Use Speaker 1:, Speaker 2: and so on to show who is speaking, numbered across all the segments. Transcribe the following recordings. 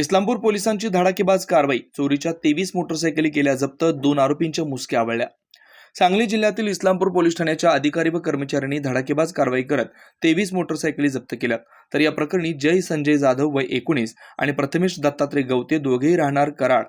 Speaker 1: इस्लामपूर पोलिसांची धडाकेबाज कारवाई. चोरीच्या तेवीस मोटरसायकली केल्या जप्त दोन आरोपींच्या मुसक्या आवळल्या. सांगली जिल्ह्यातील इस्लामपूर पोलीस ठाण्याच्या अधिकारी व कर्मचाऱ्यांनी धडाकेबाज कारवाई करत तेवीस मोटरसायकली जप्त केल्या तर या प्रकरणी जय संजय जाधव वय एकोणीस आणि प्रथमेश दत्तात्रय गवते दोघेही राहणार कराड.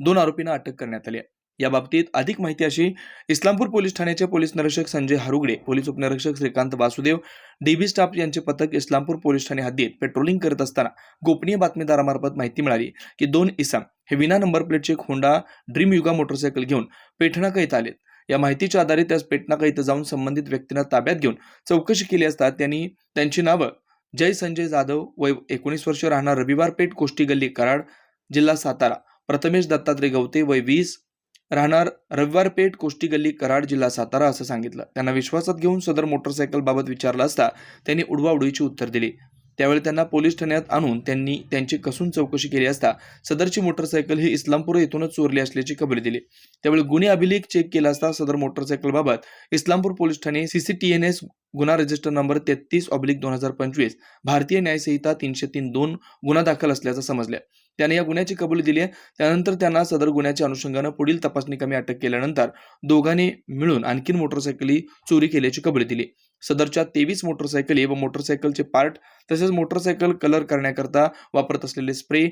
Speaker 1: दोन आरोपींना अटक करण्यात आली आहे. याबाबतीत अधिक माहिती अशी इस्लामपूर पोलीस ठाण्याचे पोलीस निरीक्षक संजय हारुगडे पोलीस उपनिरीक्षक श्रीकांत वासुदेव डीबी स्टाफ यांचे पथक इस्लामपूर पोलीस ठाणे हद्दीत पेट्रोलिंग करत असताना गोपनीय बातमीदारामार्फत माहिती मिळाली की दोन इसम हे विना नंबर प्लेटचे होंडा ड्रीम युगा मोटरसायकल घेऊन पेठणाका येत आलेत. या माहितीच्या आधारे त्यास पेटनाका इथं जाऊन संबंधित व्यक्तींना ताब्यात घेऊन चौकशी केली असता त्यांनी त्यांची नावं जय संजय जाधव वय एकोणीस वर्ष राहणार रविवार पेठ कोष्टी गल्ली कराड जिल्हा सातारा प्रथमेश दत्तात्रय गवते वय वीस राहणार रविवार पेठ कोष्टी गल्ली कराड जिल्हा सातारा असं सांगितलं. त्यांना विश्वासात घेऊन सदर मोटरसायकलबाबत विचारलं असता त्यांनी उडवाउडवीची उत्तर दिली. त्यावेळी त्यांना पोलीस ठाण्यात आणून त्यांनी त्यांची कसून चौकशी केली असता सदरची मोटरसायकल ही इस्लामपूर येथूनच चोरली असल्याची खबर दिली. त्यावेळी गुन्हे अभिलेख चेक केला असता सदर मोटरसायकलबाबत इस्लामपूर पोलीस ठाणे सीसीटीएनएस गुन्हा रजिस्टर नंबर तेहतीस ऑब्लिक दोन हजार पंचवीस भारतीय न्यायसंहिता तीनशे तीन दोन गुन्हा दाखल असल्याचं समजलं. त्याने या गुन्ह्याची कबुली दिली आहे. त्यानंतर त्यांना सदर गुन्ह्याच्या अनुषंगानं पुढील तपासणी कमी अटक केल्यानंतर दोघांनी मिळून आणखीन मोटरसायकली चोरी केल्याची कबुली दिली. सदरच्या तेवीस मोटरसायकली व मोटरसायकलचे पार्ट तसेच मोटरसायकल कलर करण्याकरता वापरत असलेले स्प्रे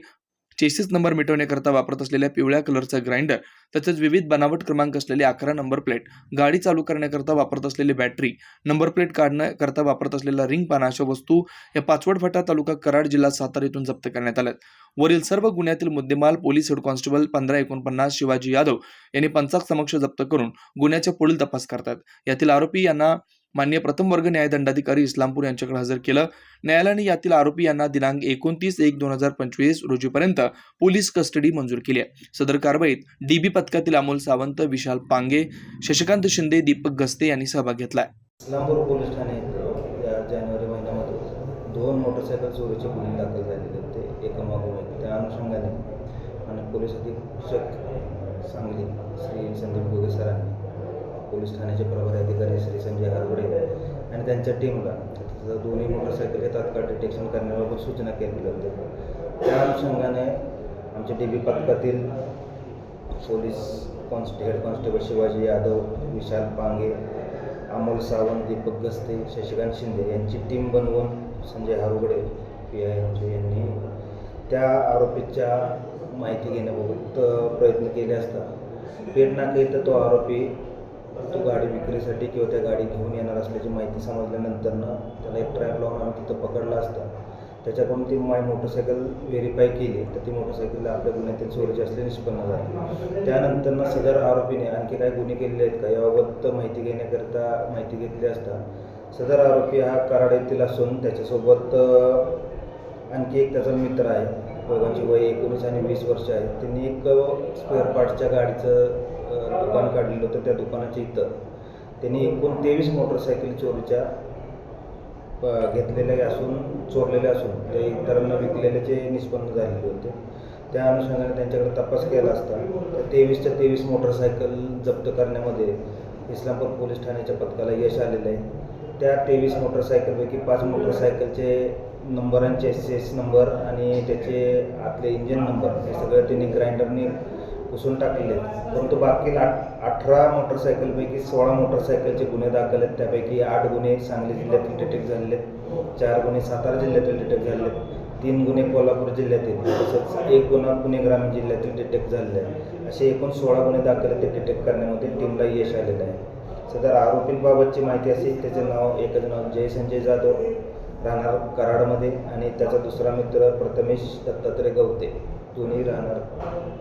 Speaker 1: चेसिस नंबर मिटवण्याकरता वापरत असलेल्या पिवळ्या कलरचा ग्राइंडर तसेच विविध बनावट क्रमांक असलेले अकरा नंबर प्लेट गाडी चालू करण्याकरता वापरत असलेली बॅटरी नंबर प्लेट काढण्याकरता वापरत असलेला रिंग पाना अशा वस्तू या पाचवडफाटा तालुका कराड जिल्हा सातारा येथून जप्त करण्यात आल्यात. वरील सर्व गुन्ह्यातील मुद्देमाल पोलीस हेड कॉन्स्टेबल पंधरा एकोणपन्नास शिवाजी यादव यांनी पंचाक समक्ष जप्त करून गुन्ह्याच्या पुढील तपास करतात. यातील आरोपी यांना मान्य प्रथम वर्ग न्यायदंडाधिकारी इस्लामपूर यांच्याकडे हजर केलं. न्यायालयाने यातील आरोपी यांना दिनांक एकोणतीस एक दोन हजार पंचवीस रोजीपर्यंत पोलीस कस्टडी मंजूर केली आहे. सदर कारवाईत डीबी पथकातील अमोल सावंत विशाल पांगे शशिकांत शिंदे दीपक गस्ते यांनी सहभाग घेतला
Speaker 2: इस्लामपूर पोलीस ठाणे जानेवारी महिन्यामध्ये दोन मोटरसायकल चोरीचे गुन्हे दाखल झालेले होते. एकामागून एक त्या अनुषंगाने. आणि पोलीस अधीक्षक सांगली श्री संदीप गोगे सरांनी पोलीस ठाण्याचे प्रभारी अधिकारी श्री संजय हरवडे आणि त्यांच्या टीमला तिथं दोन्ही मोटरसायकल हे तात्काळ डिटेक्शन करण्याबाबत सूचना केलेल्या होत्या त्या अनुषंगाने आमच्या डी बी पथकातील police const head constable Shivaji Yadav Vishal Pange Amol Sawant Deepak Gaste Shashikant Shinde यांची टीम बनवून संजय हारुगडे पी आय एमचे यांनी त्या आरोपीच्या माहिती घेण्याबाबत प्रयत्न केले असता. पेटनाका इथं तो आरोपी तो गाडी विक्रीसाठी किंवा त्या गाडी घेऊन येणार असल्याची माहिती समजल्यानंतरनं त्याला एक ट्रॅप लावून आम्ही तिथं पकडला असता. त्याच्याकडून ती माय मोटरसायकल व्हेरीफाय केली. तर ती मोटरसायकल आपल्या गुन्ह्यातील चोरीची असले निष्पन्न झाली. त्यानंतरनं सदर आरोपीने आणखी काही गुन्हे केलेले आहेत का याबाबत माहिती घेण्याकरिता माहिती घेतली असता सदर आरोपी हा कराड येथील असून त्याच्यासोबत आणखी एक त्याचा मित्र आहे. दोघांची वय एकोणीस आणि वीस वर्ष आहे. त्यांनी एक स्पेअर पार्टच्या गाडीचं दुकान काढलेलं होतं त्या दुकानाच्या इथं. त्यांनी एकूण तेवीस मोटरसायकल चोरीच्या घेतलेले असून चोरलेले असून ते इतरांना विकलेल्याचे निष्पन्न झालेले होते त्या अनुषंगाने त्यांच्याकडे तपास केला असता त्या तेवीसच्या तेवीस मोटरसायकल जप्त करण्यामध्ये इस्लामपूर पोलीस ठाण्याच्या पथकाला यश आलेलं आहे. त्या तेवीस मोटरसायकलपैकी पाच मोटरसायकलचे नंबरांचे एस एस नंबर आणि त्याचे आतले इंजिन नंबर हे सगळं त्यांनी ग्राइंडरने पुसून टाकलेले आहेत. परंतु बाकी आठ अठरा मोटरसायकलपैकी सोळा मोटरसायकलचे गुन्हे दाखल आहेत. त्यापैकी आठ गुन्हे सांगली जिल्ह्यातील डिटेक्ट झालेले आहेत. चार गुन्हे सातारा जिल्ह्यातील डिटेक्ट झालेले आहेत. तीन गुन्हे कोल्हापूर जिल्ह्यातील तसंच एक गुन्हा पुणे ग्रामीण जिल्ह्यातील डिटेक्ट झालेले आहे. असे एकूण सोळा गुन्हे दाखल आहेत. ते डिटेक्ट करण्यामध्ये टीमला यश आलेलं आहे. सदर आरोपींबाबतची माहिती असेल त्याचे नाव एकच नाव जय संजय जाधव. राहणार कराडमध्ये आणि त्याचा दुसरा मित्र प्रथमेश दत्तात्रय गवते. दोन्ही राहणार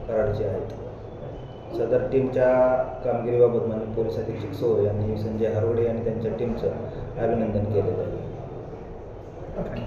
Speaker 2: कराडचे आहेत. सदर टीमच्या कामगिरीबाबत माननीय पोलीस अधीक्षक सो यांनी संजय हरवडे आणि त्यांच्या टीमचं अभिनंदन केलेलं आहे.